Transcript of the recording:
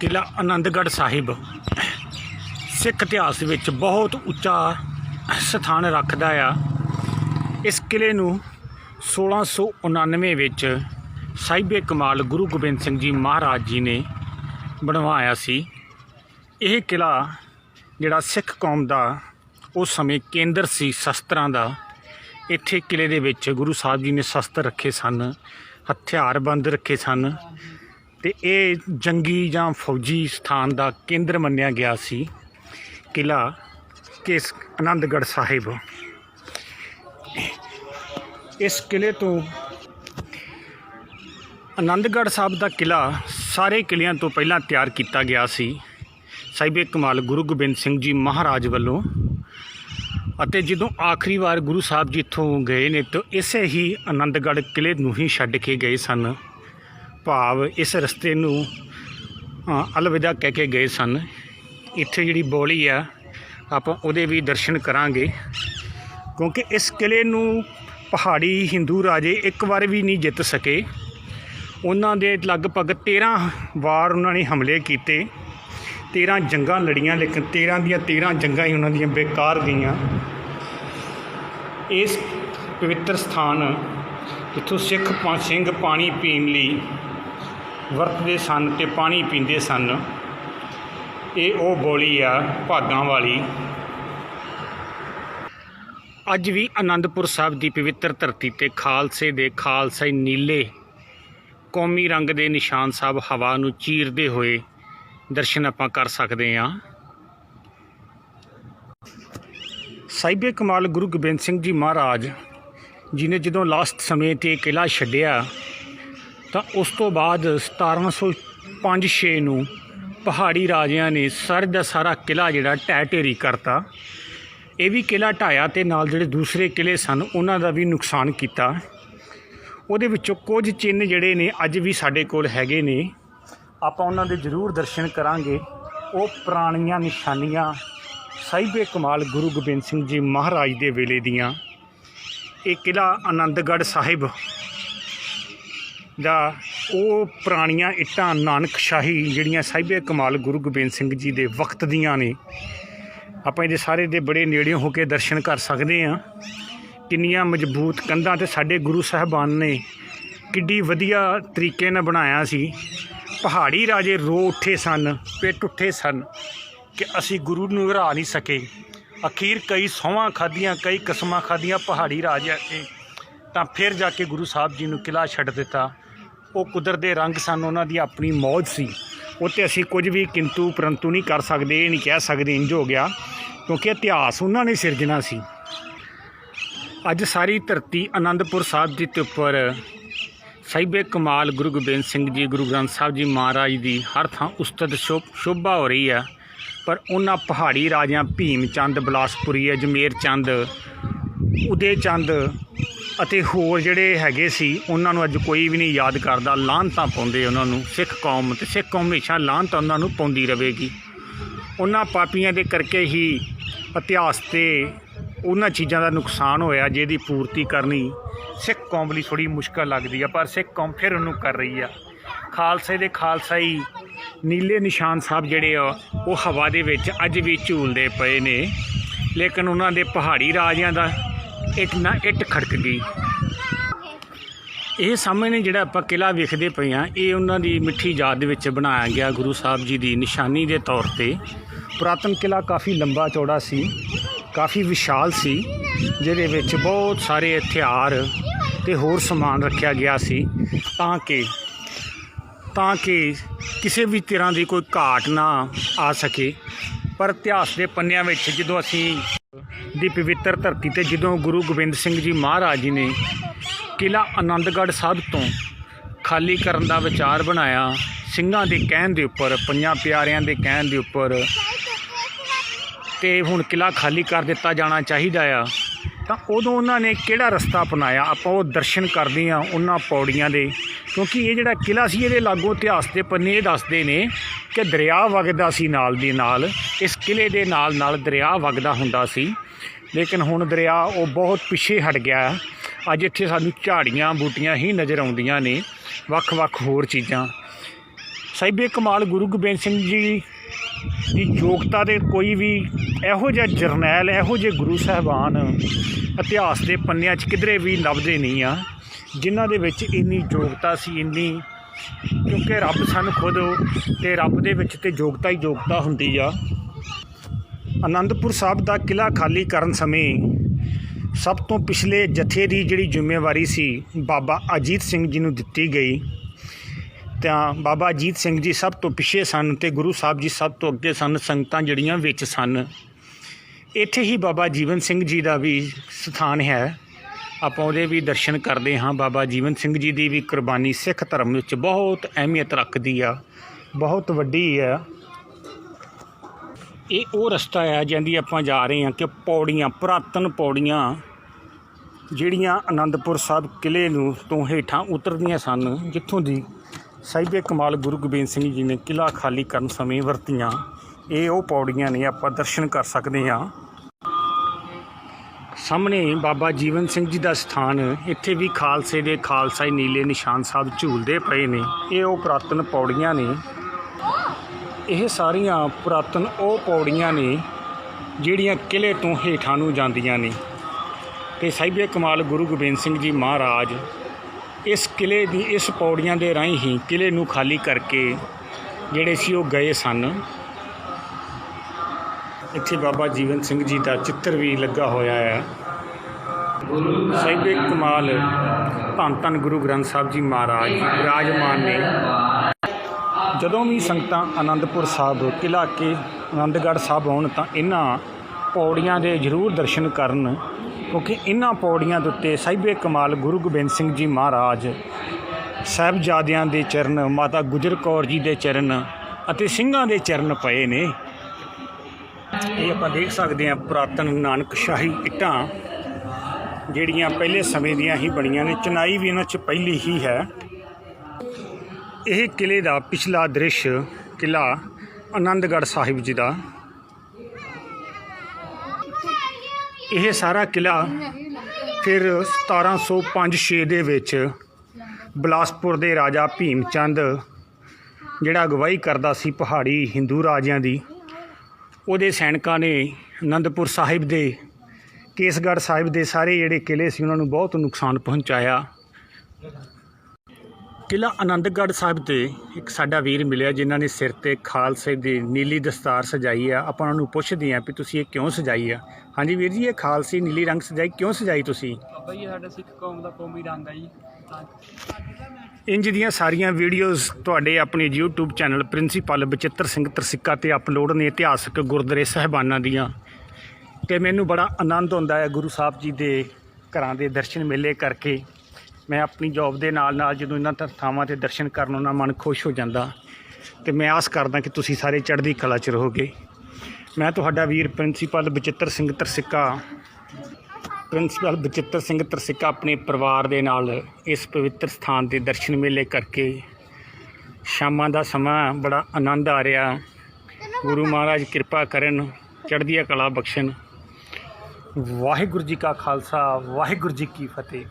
ਕਿਲਾ ਆਨੰਦਗੜ੍ਹ ਸਾਹਿਬ। ਸਿੱਖ ਇਤਿਹਾਸ ਵਿੱਚ ਬਹੁਤ ਉੱਚਾ ਸਥਾਨ ਰੱਖਦਾ ਆ। ਇਸ ਕਿਲੇ ਨੂੰ 1699 ਵਿੱਚ ਸਾਹਿਬੇ ਕਮਾਲ ਗੁਰੂ ਗੋਬਿੰਦ ਸਿੰਘ ਜੀ ਮਹਾਰਾਜ ਜੀ ਨੇ ਬਣਵਾਇਆ ਸੀ। ਇਹ ਕਿਲਾ ਜਿਹੜਾ ਸਿੱਖ ਕੌਮ ਦਾ ਉਸ ਸਮੇਂ ਕੇਂਦਰ ਸੀ ਸ਼ਸਤਰਾਂ ਦਾ। ਇੱਥੇ ਕਿਲੇ ਦੇ ਵਿੱਚ ਗੁਰੂ ਸਾਹਿਬ ਜੀ ਨੇ ਸ਼ਸਤਰ ਰੱਖੇ ਸਨ, ਹਥਿਆਰਬੰਦ ਰੱਖੇ ਸਨ ਤੇ ਇਹ ਜੰਗੀ ਜਾਂ ਫੌਜੀ ਸਥਾਨ ਦਾ ਕੇਂਦਰ ਮੰਨਿਆ ਗਿਆ ਸੀ। ਕਿਲਾ ਕਿਸ ਆਨੰਦਗੜ੍ਹ ਸਾਹਿਬ। ਇਸ ਕਿਲੇ ਤੋਂ ਆਨੰਦਗੜ੍ਹ ਸਾਹਿਬ ਦਾ ਕਿਲਾ ਸਾਰੇ ਕਿਲਿਆਂ ਤੋਂ ਪਹਿਲਾਂ ਤਿਆਰ ਕੀਤਾ ਗਿਆ ਸੀ। ਸਾਹਿਬੇ ਕਮਾਲ ਗੁਰੂ ਗੋਬਿੰਦ ਸਿੰਘ ਜੀ ਮਹਾਰਾਜ ਵੱਲੋਂ। ਅਤੇ ਜਦੋਂ ਆਖਰੀ ਵਾਰ ਗੁਰੂ ਸਾਹਿਬ ਜੀ ਇੱਥੋਂ ਗਏ ਨੇ ਤਾਂ ਇਸੇ ਹੀ ਆਨੰਦਗੜ੍ਹ ਕਿਲੇ ਨੂੰ ਹੀ ਛੱਡ ਕੇ ਗਏ ਸਨ। ਭਾਵ ਇਸ ਰਸਤੇ ਨੂੰ ਅਲਵਿਦਾ ਕਹਿ ਕੇ ਗਏ ਸਨ। ਇੱਥੇ ਜਿਹੜੀ ਬੋਲੀ ਆ, ਆਪਾਂ ਉਹਦੇ ਵੀ ਦਰਸ਼ਨ ਕਰਾਂਗੇ। ਕਿਉਂਕਿ ਇਸ ਕਿਲੇ ਨੂੰ ਪਹਾੜੀ ਹਿੰਦੂ ਰਾਜੇ ਇੱਕ ਵਾਰ ਵੀ ਨਹੀਂ ਜਿੱਤ ਸਕੇ। ਉਹਨਾਂ ਦੇ ਲਗਭਗ 13 ਵਾਰ ਉਹਨਾਂ ਨੇ ਹਮਲੇ ਕੀਤੇ। 13 ਜੰਗਾਂ ਲੜੀਆਂ, ਲੇਕਿਨ 13 ਦੀਆਂ 13 ਜੰਗਾਂ ਹੀ ਉਹਨਾਂ ਦੀਆਂ ਬੇਕਾਰ ਗਈਆਂ। ਇਸ ਪਵਿੱਤਰ ਸਥਾਨ, ਜਿੱਥੋਂ ਸਿੱਖ ਸਿੰਘ ਪਾਣੀ ਪੀਣ ਲਈ ਵਰਤਦੇ ਸਨ ਅਤੇ ਪਾਣੀ ਪੀਂਦੇ ਸਨ। ਇਹ ਉਹ ਬੋਲੀ ਆ, ਭਾਗਾਂ ਵਾਲੀ। ਅੱਜ ਵੀ ਆਨੰਦਪੁਰ ਸਾਹਿਬ ਦੀ ਪਵਿੱਤਰ ਧਰਤੀ ਤੇ ਖਾਲਸੇ ਦੇ ਖਾਲਸਾਈ ਨੀਲੇ, ਕੌਮੀ ਰੰਗ ਦੇ ਨਿਸ਼ਾਨ ਸਾਹਿਬ ਹਵਾ ਨੂੰ ਚੀਰਦੇ ਹੋਏ ਦਰਸ਼ਨ ਆਪਾਂ ਕਰ ਸਕਦੇ ਹਾਂ। ਸਾਹਿਬੇ ਕਮਾਲ ਗੁਰੂ ਗੋਬਿੰਦ ਸਿੰਘ ਜੀ ਮਹਾਰਾਜ ਜੀ ਨੇ ਜਦੋਂ ਲਾਸਟ ਸਮੇਂ ਤੇ ਇਹ ਕਿਲਾ ਛੱਡਿਆ ਤਾਂ ਉਸ ਤੋਂ ਬਾਅਦ 1705-6 ਨੂੰ ਪਹਾੜੀ ਰਾਜਿਆਂ ਨੇ ਸਰ ਦਾ ਸਾਰਾ ਕਿਲਾ ਜਿਹੜਾ ਢਹਿ ਢੇਰੀ ਕਰਤਾ। ਇਹ ਵੀ ਕਿਲਾ ਢਾਇਆ ਤੇ ਨਾਲ ਜਿਹੜੇ ਦੂਸਰੇ ਕਿਲੇ ਸਨ, ਉਹਨਾਂ ਦਾ ਵੀ ਨੁਕਸਾਨ ਕੀਤਾ। ਉਹਦੇ ਵਿੱਚੋਂ ਕੁਝ ਚਿੰਨ੍ਹ ਜਿਹੜੇ ਨੇ ਅੱਜ ਵੀ ਸਾਡੇ ਕੋਲ ਹੈਗੇ ਨੇ। ਆਪਾਂ ਉਹਨਾਂ ਦੇ ਜ਼ਰੂਰ ਦਰਸ਼ਨ ਕਰਾਂਗੇ। ਉਹ ਪੁਰਾਣੀਆਂ ਨਿਸ਼ਾਨੀਆਂ ਸਾਹਿਬੇ ਕਮਾਲ ਗੁਰੂ ਗੋਬਿੰਦ ਸਿੰਘ ਜੀ ਮਹਾਰਾਜ ਦੇ ਵੇਲੇ ਦੀਆਂ। ਇਹ ਕਿਲਾ ਆਨੰਦਗੜ੍ਹ ਸਾਹਿਬ ਦਾ ਉਹ ਪੁਰਾਣੀਆਂ ਇੱਟਾਂ ਨਾਨਕਸ਼ਾਹੀ ਜਿਹੜੀਆਂ ਸਾਹਿਬੇ ਕਮਾਲ ਗੁਰੂ ਗੋਬਿੰਦ ਸਿੰਘ ਜੀ ਦੇ ਵਕਤ ਦੀਆਂ ਨੇ। ਆਪਾਂ ਇਹਦੇ ਸਾਰੇ ਦੇ ਬੜੇ ਨੇੜੇ ਹੋ ਕੇ ਦਰਸ਼ਨ ਕਰ ਸਕਦੇ ਹਾਂ। ਕਿੰਨੀਆਂ ਮਜ਼ਬੂਤ ਕੰਧਾਂ ਤੇ ਸਾਡੇ ਗੁਰੂ ਸਾਹਿਬਾਨ ਨੇ ਕਿੱਡੀ ਵਧੀਆ ਤਰੀਕੇ ਨਾਲ ਬਣਾਇਆ ਸੀ। ਪਹਾੜੀ ਰਾਜੇ ਰੋ ਉੱਠੇ ਸਨ ਪਿੱਟ ਉੱਠੇ ਸਨ ਕਿ ਅਸੀਂ ਗੁਰੂ ਨੂੰ ਹਰਾ ਨਹੀਂ ਸਕੇ। ਅਖੀਰ ਕਈ ਸੌਵਾਂ ਖਾਧੀਆਂ, ਕਈ ਕਸਮਾਂ ਖਾਧੀਆਂ ਪਹਾੜੀ ਰਾਜਿਆਂ ਨੇ ਤਾਂ ਫਿਰ ਜਾ ਕੇ ਗੁਰੂ ਸਾਹਿਬ ਜੀ ਨੂੰ ਕਿਲਾ ਛੱਡ ਦਿੱਤਾ। ਉਹ ਕੁਦਰਤ ਦੇ ਰੰਗ ਸਨ, ਉਹਨਾਂ ਦੀ ਆਪਣੀ ਮੌਜ ਸੀ। ਉਹ ਤੇ ਅਸੀਂ ਕੁਝ ਵੀ ਕਿੰਤੂ ਪਰੰਤੂ ਨਹੀਂ ਕਰ ਸਕਦੇ, ਇਹ ਨਹੀਂ ਕਹਿ ਸਕਦੇ, ਇੰਜ ਹੋ ਗਿਆ, ਕਿਉਂਕਿ ਇਤਿਹਾਸ ਉਹਨਾਂ ਨੇ ਸਿਰਜਣਾ ਸੀ। ਅੱਜ ਸਾਰੀ ਧਰਤੀ ਆਨੰਦਪੁਰ ਸਾਹਿਬ ਜੀ ਦੇ ਉੱਪਰ ਸਾਹਿਬੇ ਕਮਾਲ ਗੁਰੂ ਗੋਬਿੰਦ ਸਿੰਘ ਜੀ, ਗੁਰੂ ਗ੍ਰੰਥ ਸਾਹਿਬ ਜੀ ਮਹਾਰਾਜ ਦੀ ਹਰ ਥਾਂ ਉਸਤਤ ਸ਼ੋਭ, ਸ਼ੋਭਾ ਹੋ ਰਹੀ ਹੈ। ਪਰ ਉਹਨਾਂ ਪਹਾੜੀ ਰਾਜਿਆਂ ਭੀਮ ਚੰਦ, ਬਲਾਸਪੁਰੀ, ਅਜਮੇਰ ਚੰਦ, ਉਦੇ ਚੰਦ ਅਤੇ ਹੋਰ ਜਿਹੜੇ ਹੈਗੇ ਸੀ, ਉਹਨਾਂ ਨੂੰ ਅੱਜ ਕੋਈ ਵੀ ਨਹੀਂ ਯਾਦ ਕਰਦਾ। ਲਾਹਨਤਾਂ ਪਾਉਂਦੇ ਉਹਨਾਂ ਨੂੰ, ਸਿੱਖ ਕੌਮ ਤੇ ਸਿੱਖ ਕੌਮ ਹਮੇਸ਼ਾ ਲਾਹਨਤ ਉਹਨਾਂ ਨੂੰ ਪਾਉਂਦੀ ਰਹੇਗੀ। ਉਹਨਾਂ ਪਾਪੀਆਂ ਦੇ ਕਰਕੇ ਹੀ ਇਤਿਹਾਸ ਤੇ ਉਹਨਾਂ ਚੀਜ਼ਾਂ ਦਾ ਨੁਕਸਾਨ ਹੋਇਆ, ਜਿਹਦੀ ਪੂਰਤੀ ਕਰਨੀ ਸਿੱਖ ਕੌਮ ਲਈ ਥੋੜੀ ਮੁਸ਼ਕਲ ਲੱਗਦੀ ਆ, ਪਰ ਸਿੱਖ ਕੌਮ ਫਿਰ ਉਹਨੂੰ ਕਰ ਰਹੀ ਆ। ਖਾਲਸੇ ਦੇ ਖਾਲਸਾਈ ਨੀਲੇ ਨਿਸ਼ਾਨ ਸਾਹਿਬ ਜਿਹੜੇ ਆ, ਉਹ ਹਵਾ ਦੇ ਵਿੱਚ ਅੱਜ ਵੀ ਝੂਲਦੇ ਪਏ ਨੇ। ਲੇਕਿਨ ਉਹਨਾਂ ਦੇ ਪਹਾੜੀ ਰਾਜਿਆਂ ਦਾ ਇੱਟ ਨਾ ਇੱਟ ਖੜਕ ਗਈ। ਇਹ ਸਾਹਮਣੇ ਜਿਹੜਾ ਆਪਾਂ ਕਿਲਾ ਵੇਖਦੇ ਪਏ ਆ ਇਹ ਉਹਨਾਂ ਦੀ ਮਿੱਠੀ ਯਾਦ ਦੇ ਵਿੱਚ ਬਣਾਇਆ ਗਿਆ ਗੁਰੂ ਸਾਹਿਬ ਜੀ ਦੀ ਨਿਸ਼ਾਨੀ ਦੇ ਤੌਰ ਤੇ। ਪੁਰਾਤਨ ਕਿਲਾ ਕਾਫੀ ਲੰਬਾ ਚੌੜਾ ਸੀ, ਕਾਫੀ ਵਿਸ਼ਾਲ ਸੀ, ਜਿਹਦੇ ਵਿੱਚ ਬਹੁਤ ਸਾਰੇ ਹਥਿਆਰ ਤੇ ਹੋਰ ਸਮਾਨ ਰੱਖਿਆ ਗਿਆ ਸੀ, ਤਾਂ ਕਿ ਤਾਂ ਕਿ ਕਿਸੇ ਵੀ ਤਰ੍ਹਾਂ ਦੀ ਕੋਈ ਘਾਟ ਨਾ ਆ ਸਕੇ। ਪਰ ਇਤਿਹਾਸ ਦੇ ਪੰਨਿਆਂ ਵਿੱਚ ਜਦੋਂ ਅਸੀਂ ਦੀ ਪਵਿੱਤਰ ਧਰਤੀ ਤੇ ਜਦੋਂ ਗੁਰੂ ਗੋਬਿੰਦ ਸਿੰਘ ਜੀ ਮਹਾਰਾਜ ਜੀ ਨੇ ਕਿਲਾ ਆਨੰਦਗੜ੍ਹ ਸਾਹਿਬ ਤੋਂ ਖਾਲੀ ਕਰਨ ਦਾ ਵਿਚਾਰ ਬਣਾਇਆ, ਸਿੰਘਾਂ ਦੇ ਕਹਿਣ ਦੇ ਉੱਪਰ, ਪੰਜਾਂ ਪਿਆਰਿਆਂ ਦੇ ਕਹਿਣ ਦੇ ਉੱਪਰ, ਤੇ ਹੁਣ ਕਿਲਾ ਖਾਲੀ ਕਰ ਦਿੱਤਾ ਜਾਣਾ ਚਾਹੀਦਾ ਆ, ਤਾਂ ਉਦੋਂ ਉਹਨਾਂ ਨੇ ਕਿਹੜਾ ਰਸਤਾ ਅਪਣਾਇਆ? ਆਪਾਂ ਉਹ ਦਰਸ਼ਨ ਕਰਦੇ ਆ ਉਹਨਾਂ ਪੌੜੀਆਂ ਦੇ, ਕਿਉਂਕਿ ਇਹ ਜਿਹੜਾ ਕਿਲਾ ਸੀ ਇਹਦੇ ਲਾਗੋਂ ਇਤਿਹਾਸ ਦੇ ਪੰਨੇ ਇਹ ਦੱਸਦੇ ਨੇ ਕਿ ਦਰਿਆ ਵਗਦਾ ਸੀ ਨਾਲ ਦੀ ਨਾਲ, ਇਸ ਕਿਲੇ ਦੇ ਨਾਲ ਨਾਲ ਦਰਿਆ ਵਗਦਾ ਹੁੰਦਾ ਸੀ। ਲੇਕਿਨ ਹੁਣ ਦਰਿਆ ਉਹ ਬਹੁਤ ਪਿੱਛੇ ਹਟ ਗਿਆ ਅੱਜ ਇੱਥੇ ਸਾਨੂੰ ਝਾੜੀਆਂ ਬੂਟੀਆਂ ਹੀ ਨਜ਼ਰ ਆਉਂਦੀਆਂ ਨੇ, ਵੱਖ-ਵੱਖ ਹੋਰ ਚੀਜ਼ਾਂ। ਸਾਹਿਬੇ ਕਮਾਲ, ਗੁਰੂ ਗੋਬਿੰਦ ਸਿੰਘ ਜੀ ਦੀ ਯੋਗਤਾ ਦੇ ਕੋਈ ਵੀ ਇਹੋ ਜਿਹਾ ਜਰਨੈਲ, ਇਹੋ ਜਿਹੇ ਗੁਰੂ ਸਾਹਿਬਾਨ ਇਤਿਹਾਸ ਦੇ ਪੰਨਿਆਂ 'ਚ ਕਿਧਰੇ ਵੀ ਲੱਭਦੇ ਨਹੀਂ ਆ, ਜਿਨ੍ਹਾਂ ਦੇ ਵਿੱਚ ਇੰਨੀ ਯੋਗਤਾ ਸੀ, ਇੰਨੀ ਕਿਉਂਕਿ ਰੱਬ ਸਾਨੂੰ ਖੁਦ ਤੇ ਰੱਬ ਦੇ ਵਿੱਚ ਤੇ ਯੋਗਤਾ ਹੀ ਯੋਗਤਾ ਹੁੰਦੀ ਆ। ਆਨੰਦਪੁਰ ਸਾਹਿਬ ਦਾ ਕਿਲਾ ਖਾਲੀ ਕਰਨ ਸਮੇਂ ਸਭ ਤੋਂ ਪਿਛਲੇ ਜਥੇ ਦੀ ਜਿਹੜੀ ਜ਼ਿੰਮੇਵਾਰੀ ਸੀ, ਬਾਬਾ ਅਜੀਤ ਸਿੰਘ ਜੀ ਨੂੰ ਦਿੱਤੀ ਗਈ। ਤਾਂ ਬਾਬਾ ਅਜੀਤ ਸਿੰਘ ਜੀ ਸਭ ਤੋਂ ਪਿੱਛੇ ਸਨ ਤੇ ਗੁਰੂ ਸਾਹਿਬ ਜੀ ਸਭ ਤੋਂ ਅੱਗੇ ਸਨ, ਸੰਗਤਾਂ ਜਿਹੜੀਆਂ ਵਿੱਚ ਸਨ। ਇੱਥੇ ਹੀ ਬਾਬਾ ਜੀਵਨ ਸਿੰਘ ਜੀ ਦਾ ਵੀ ਸਥਾਨ ਹੈ। ਆਪਾਂ ਉਹਦੇ ਵੀ ਦਰਸ਼ਨ ਕਰਦੇ ਹਾਂ। ਬਾਬਾ ਜੀਵਨ ਸਿੰਘ ਜੀ ਦੀ ਵੀ ਕੁਰਬਾਨੀ ਸਿੱਖ ਧਰਮ ਵਿੱਚ ਬਹੁਤ ਅਹਿਮੀਅਤ ਰੱਖਦੀ ਆ, ਬਹੁਤ ਵੱਡੀ ਆ। ਇਹ ਉਹ ਰਸਤਾ ਹੈ ਜਾਂਦੀ ਆਪਾਂ ਜਾ ਰਹੇ ਹਾਂ ਕਿ ਪੌੜੀਆਂ, ਪੁਰਾਤਨ ਪੌੜੀਆਂ ਜਿਹੜੀਆਂ ਆਨੰਦਪੁਰ ਸਾਹਿਬ ਕਿਲੇ ਨੂੰ ਤੋਂ ਹੇਠਾਂ ਉਤਰਦੀਆਂ ਸਨ, ਜਿੱਥੋਂ ਦੀ ਸਾਹਿਬੇ ਕਮਾਲ ਗੁਰੂ ਗੋਬਿੰਦ ਸਿੰਘ ਜੀ ਨੇ ਕਿਲਾ ਖਾਲੀ ਕਰਨ ਸਮੇਂ ਵਰਤੀਆਂ। ਇਹ ਉਹ ਪੌੜੀਆਂ ਨੇ ਆਪਾਂ ਦਰਸ਼ਨ ਕਰ ਸਕਦੇ ਹਾਂ। ਸਾਹਮਣੇ ਬਾਬਾ ਜੀਵਨ ਸਿੰਘ ਜੀ ਦਾ ਸਥਾਨ, ਇੱਥੇ ਵੀ ਖਾਲਸੇ ਦੇ ਖਾਲਸਾਈ ਨੀਲੇ ਨਿਸ਼ਾਨ ਸਾਹਿਬ ਝੂਲਦੇ ਪਏ ਨੇ। ਇਹ ਉਹ ਪੁਰਾਤਨ ਪੌੜੀਆਂ ਨੇ ਇਹ ਸਾਰੀਆਂ ਪੁਰਾਤਨ ਉਹ ਪੌੜੀਆਂ ਨੇ ਜਿਹੜੀਆਂ ਕਿਲੇ ਤੋਂ ਹੇਠਾਂ ਨੂੰ ਜਾਂਦੀਆਂ ਨੇ। ਤੇ ਸਾਹਿਬੇ ਕਮਾਲ ਗੁਰੂ ਗੋਬਿੰਦ ਸਿੰਘ ਜੀ ਮਹਾਰਾਜ ਇਸ ਕਿਲੇ ਦੀ, ਇਸ ਪੌੜੀਆਂ ਦੇ ਰਾਹੀਂ ਹੀ ਕਿਲੇ ਨੂੰ ਖਾਲੀ ਕਰਕੇ ਜਿਹੜੇ ਸੀ ਉਹ ਗਏ ਸਨ। ਇੱਥੇ ਬਾਬਾ ਜੀਵਨ ਸਿੰਘ ਜੀ ਦਾ ਚਿੱਤਰ ਵੀ ਲੱਗਾ ਹੋਇਆ ਹੈ। ਸਾਹਿਬੇ ਕਮਾਲ ਧੰਨ ਧੰਨ ਗੁਰੂ ਗ੍ਰੰਥ ਸਾਹਿਬ ਜੀ ਮਹਾਰਾਜ, ਰਾਜਮਾਨ ਨੇ। ਜਦੋਂ ਵੀ ਸੰਗਤਾਂ ਆਨੰਦਪੁਰ ਸਾਹਿਬ ਕਿਲ੍ਹਾ ਕੇ ਆਨੰਦਗੜ੍ਹ ਸਾਹਿਬ ਆਉਣ ਤਾਂ ਇਹਨਾਂ ਪੌੜੀਆਂ ਦੇ ਜ਼ਰੂਰ ਦਰਸ਼ਨ ਕਰਨ, ਕਿਉਂਕਿ ਇਹਨਾਂ ਪੌੜੀਆਂ ਦੇ ਉੱਤੇ ਸਾਹਿਬੇ ਕਮਾਲ ਗੁਰੂ ਗੋਬਿੰਦ ਸਿੰਘ ਜੀ ਮਹਾਰਾਜ ਸਾਹਿਬਜ਼ਾਦਿਆਂ ਦੇ ਚਰਨ, ਮਾਤਾ ਗੁਜਰ ਕੌਰ ਜੀ ਦੇ ਚਰਨ ਅਤੇ ਸਿੰਘਾਂ ਦੇ ਚਰਨ ਪਏ ਨੇ। ਇਹ ਆਪਾਂ ਦੇਖ ਸਕਦੇ ਹਾਂ ਪੁਰਾਤਨ ਨਾਨਕਸ਼ਾਹੀ ਇੱਟਾਂ, ਜਿਹੜੀਆਂ ਪਹਿਲੇ ਸਮੇਂ ਦੀਆਂ ਹੀ ਬਣੀਆਂ ਨੇ। ਚਨਾਈ ਵੀ ਇਹਨਾਂ 'ਚ ਪਹਿਲੀ ਹੀ ਹੈ। ਇਹ ਕਿਲੇ ਦਾ ਪਿਛਲਾ ਦ੍ਰਿਸ਼ ਕਿਲਾ ਆਨੰਦਗੜ੍ਹ ਸਾਹਿਬ ਜੀ ਦਾ। ਇਹ ਸਾਰਾ ਕਿਲਾ ਫਿਰ 1705-6 ਦੇ ਵਿੱਚ ਬਲਾਸਪੁਰ ਦੇ ਰਾਜਾ ਭੀਮ ਚੰਦ ਜਿਹੜਾ ਅਗਵਾਈ ਕਰਦਾ ਸੀ ਪਹਾੜੀ ਹਿੰਦੂ ਰਾਜਿਆਂ ਦੀ, ਉਹਦੇ ਸੈਨਿਕਾਂ ਨੇ ਆਨੰਦਪੁਰ ਸਾਹਿਬ ਦੇ, ਕੇਸਗੜ੍ਹ ਸਾਹਿਬ ਦੇ ਸਾਰੇ ਜਿਹੜੇ ਕਿਲੇ ਸੀ, ਉਹਨਾਂ ਨੂੰ ਬਹੁਤ ਨੁਕਸਾਨ ਪਹੁੰਚਾਇਆ। ਕਿਲਾ ਆਨੰਦਗੜ੍ਹ ਸਾਹਿਬ ਤੇ ਇੱਕ ਸਾਡਾ ਵੀਰ ਮਿਲਿਆ ਜਿਨ੍ਹਾਂ ਨੇ ਸਿਰ ਤੇ ਖਾਲਸੇ ਦੀ ਨੀਲੀ ਦਸਤਾਰ ਸਜਾਈ ਆ। ਆਪਾਂ ਉਹਨਾਂ ਨੂੰ ਪੁੱਛਦੇ ਆਂ ਵੀ ਤੁਸੀਂ ਇਹ ਕਿਉਂ ਸਜਾਈ ਆ? ਹਾਂਜੀ ਵੀਰ ਜੀ ਇਹ ਖਾਲਸੀ ਨੀਲੀ ਰੰਗ ਸਜਾਈ। ਕਿਉਂ ਸਜਾਈ ਤੁਸੀਂ? ਬਾਬਾ ਜੀ ਸਾਡਾ ਸਿੱਖ ਕੌਮ ਦਾ ਕੌਮੀ ਰੰਗ ਆ ਜੀ। ਇੰਜ ਦੀਆਂ ਸਾਰੀਆਂ ਵੀਡੀਓਜ਼ ਤੁਹਾਡੇ ਆਪਣੇ YouTube channel principal Bachittar Singh Tarsikka ਤੇ ਅਪਲੋਡ ਨੇ ਇਤਿਹਾਸਕ ਗੁਰਦੁਆਰੇ ਸਾਹਿਬਾਨਾਂ ਦੀਆਂ। ਤੇ ਮੈਨੂੰ ਬੜਾ ਆਨੰਦ ਆਉਂਦਾ ਹੈ ਗੁਰੂ ਸਾਹਿਬ ਜੀ ਦੇ ਘਰਾਂ ਦੇ ਦਰਸ਼ਨ ਮੇਲੇ ਕਰਕੇ। ਮੈਂ ਆਪਣੀ ਜੌਬ ਦੇ ਨਾਲ ਨਾਲ ਜਦੋਂ ਇਹਨਾਂ ਥਾਵਾਂ ਤੇ ਦਰਸ਼ਨ ਕਰਨ ਉਹਨਾਂ ਮਨ ਖੁਸ਼ ਹੋ ਜਾਂਦਾ ਤੇ ਮੈਂ ਆਸ ਕਰਦਾ ਕਿ ਤੁਸੀਂ ਸਾਰੇ ਚੜ੍ਹਦੀ ਕਲਾ 'ਚ ਰਹੋਗੇ। ਮੈਂ ਤੁਹਾਡਾ ਵੀਰ ਪ੍ਰਿੰਸੀਪਲ ਬਚਿੱਤਰ ਸਿੰਘ ਤਰਸਿੱਕਾ, ਪ੍ਰਿੰਸੀਪਲ ਬਚਿੱਤਰ ਸਿੰਘ ਤਰਸਿੱਕਾ ਆਪਣੇ ਪਰਿਵਾਰ ਦੇ ਨਾਲ ਇਸ ਪਵਿੱਤਰ ਸਥਾਨ ਦੇ ਦਰਸ਼ਨ ਮੇਲੇ ਕਰਕੇ ਸ਼ਾਮਾਂ ਦਾ ਸਮਾਂ ਬੜਾ ਆਨੰਦ ਆ ਰਿਹਾ। ਗੁਰੂ ਮਹਾਰਾਜ ਕਿਰਪਾ ਕਰਨ, ਚੜ੍ਹਦੀਆਂ ਕਲਾ ਬਖਸ਼ਣ। ਵਾਹਿਗੁਰੂ ਜੀ ਕਾ ਖਾਲਸਾ, ਵਾਹਿਗੁਰੂ ਜੀ ਕੀ ਫਤਿਹ।